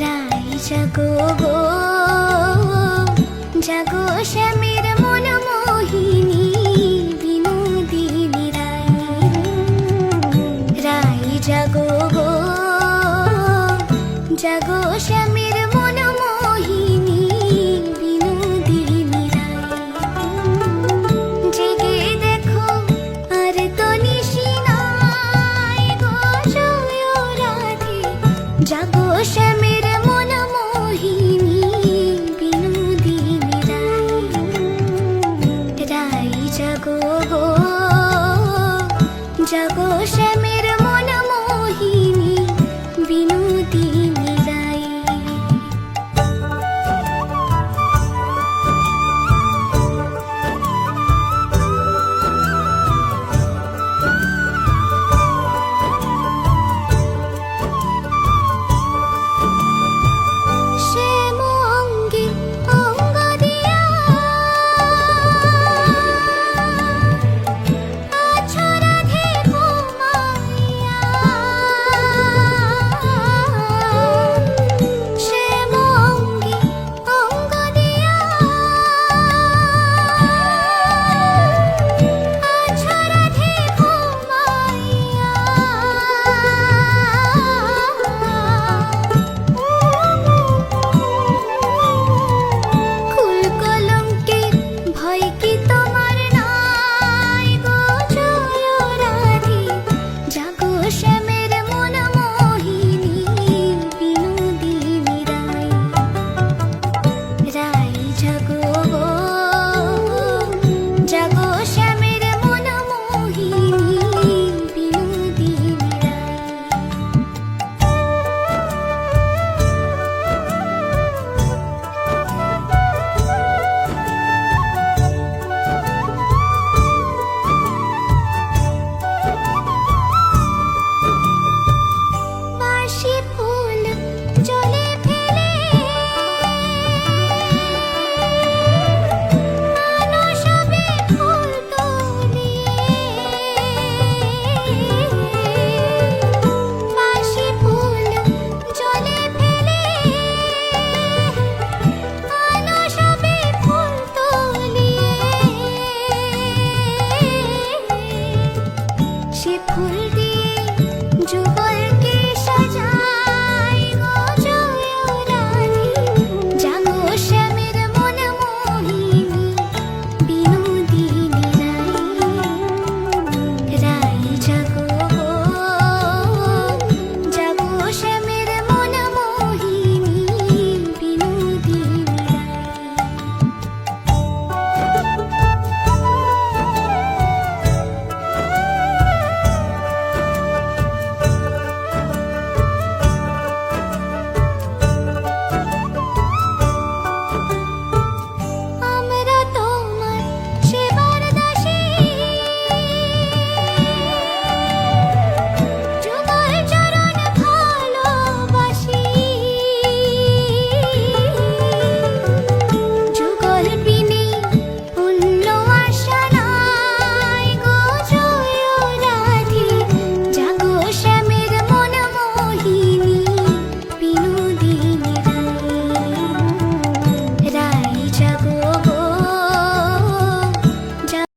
রাই জাগো গো। জাগো শ্যামের মন মোহিনী বিনোদিনী রাই। রাই জাগো গো। জাগো শ্যামের